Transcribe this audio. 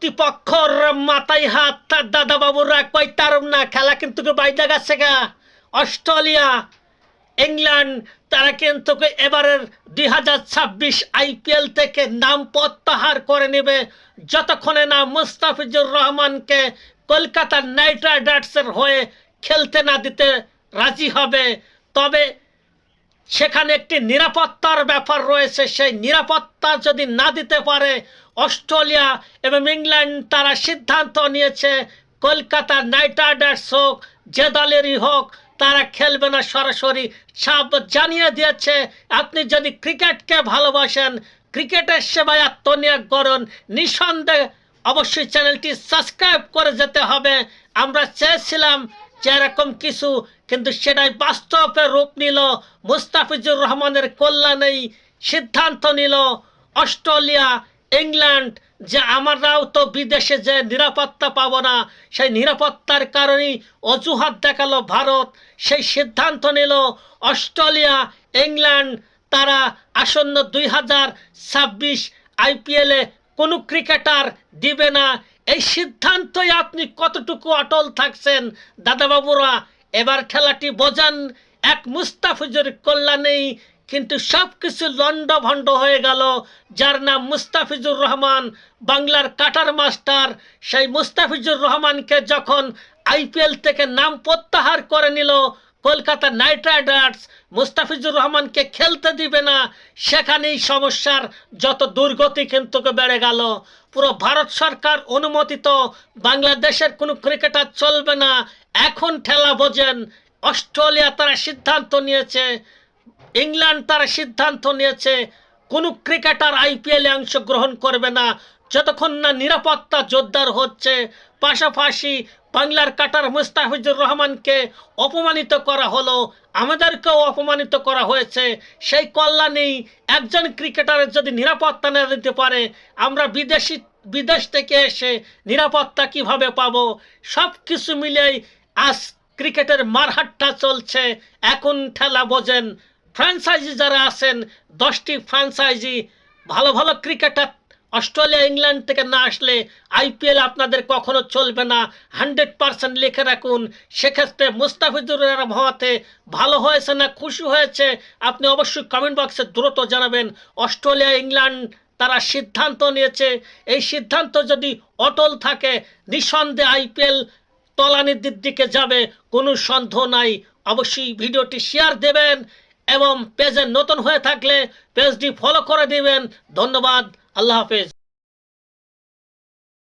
কর্তৃপক্ষর মাথায় হাত, তার দাদা বাবুরা কই তারম না, খেলা কিন্তু বাইদা গেছে গা। অস্ট্রেলিয়া, ইংল্যান্ড, তারা কিন্তু এবারের দুই হাজার ছাব্বিশ আইপিএল থেকে নাম প্রত্যাহার করে নেবে। যতক্ষণে না মুস্তাফিজুর রহমানকে কলকাতা নাইট রাইডার্সের হয়ে খেলতে না দিতে রাজি হবে, তবে সেখানে একটি নিরাপত্তার ব্যাপার রয়েছে। সেই নিরাপত্তা যদি না দিতে পারে, অস্ট্রেলিয়া এবং ইংল্যান্ড তারা সিদ্ধান্ত নিয়েছে, কলকাতা নাইট রাইডার্স হোক, যে দলেরই হোক, তারা খেলবে না সরাসরি। সব জানিয়ে দিয়েছে, আপনি যদি ক্রিকেটকে ভালোবাসেন, ক্রিকেটের সেবায় আত্মনিয়োগ করুন। নিঃসন্দেহে অবশ্যই চ্যানেলটি সাবস্ক্রাইব করে যেতে হবে। আমরা চেয়েছিলাম যে এরকম কিছু, কিন্তু সেটাই বাস্তবে রূপ নিল, মুস্তাফিজুর রহমানের কল্যাণেই সিদ্ধান্ত নিল অস্ট্রেলিয়া, ইংল্যান্ড, যে আমরাও তো বিদেশে যে নিরাপত্তা পাব না, সেই নিরাপত্তার কারণেই অজুহাত দেখাল ভারত, সেই সিদ্ধান্ত নিল অস্ট্রেলিয়া, ইংল্যান্ড, তারা আসন্ন দুই হাজার ছাব্বিশ আইপিএলে কোনো ক্রিকেটার দিবে না এই সিদ্ধান্তই আপনি কতটুকু অটল থাকছেন? দাদাবাবুরা, এবার খেলাটি বোঝান। এক মুস্তাফিজুর কল্যাণেই কিন্তু সব কিছু লন্ডভণ্ড হয়ে গেল। যার নাম মুস্তাফিজুর রহমান, বাংলার কাটার মাস্টার। সেই মুস্তাফিজুর রহমানকে যখন আইপিএল থেকে নাম প্রত্যাহার করে নিল কলকাতা নাইট রাইডার্স, মুস্তাফিজুর রহমানকে খেলতে দিবে না, সেখানেই সমস্যার যত দুর্গতি কিন্তু বেড়ে গেল। পুরো ভারত সরকার অনুমোদিত, বাংলাদেশের কোনো ক্রিকেটার চলবে না। এখন ঠেলা বোঝেন, অস্ট্রেলিয়া তারা সিদ্ধান্ত নিয়েছে, ইংল্যান্ড তারা সিদ্ধান্ত নিয়েছে, কোনো ক্রিকেটার আইপিএলে অংশগ্রহণ করবে না। যতক্ষণ না নিরাপত্তা জোরদার হচ্ছে, পাশাপাশি বাংলার কাটার মুস্তাফিজুর রহমানকে অপমানিত করা হলো, আমাদেরকেও অপমানিত করা হয়েছে। সেই কল্যাণেই একজন ক্রিকেটারের যদি নিরাপত্তা না দিতে পারে, আমরা বিদেশি, বিদেশ থেকে এসে নিরাপত্তা কীভাবে পাব? সব কিছু মিলেই আজ ক্রিকেটের মারহাট্টা চলছে। এখন ঠেলা বোঝেন, ফ্র্যাঞ্চাইজি যারা আছেন, দশটি ফ্র্যাঞ্চাইজি, ভালো ভালো ক্রিকেটার অস্ট্রেলিয়া, ইংল্যান্ড থেকে না আসলে আইপিএল আপনাদের কখনো চলবে না। হান্ড্রেড পার্সেন্ট লিখে রাখুন, সেক্ষেত্রে মুস্তাফিজুরের হওয়াতে ভালো হয়েছে না খুশি হয়েছে? আপনি অবশ্যই কমেন্ট বক্সে দ্রুত জানাবেন। অস্ট্রেলিয়া, ইংল্যান্ড তারা সিদ্ধান্ত নিয়েছে। এই সিদ্ধান্ত যদি অটল থাকে, নিঃসন্দেহে আইপিএল তলানির দিকে যাবে, কোনো সন্দেহ নাই। অবশ্যই ভিডিওটি শেয়ার দেবেন এবং পেজে নতুন হয়ে থাকলে পেজটি ফলো করে দিবেন। ধন্যবাদ। আল্লাহ হাফেজ।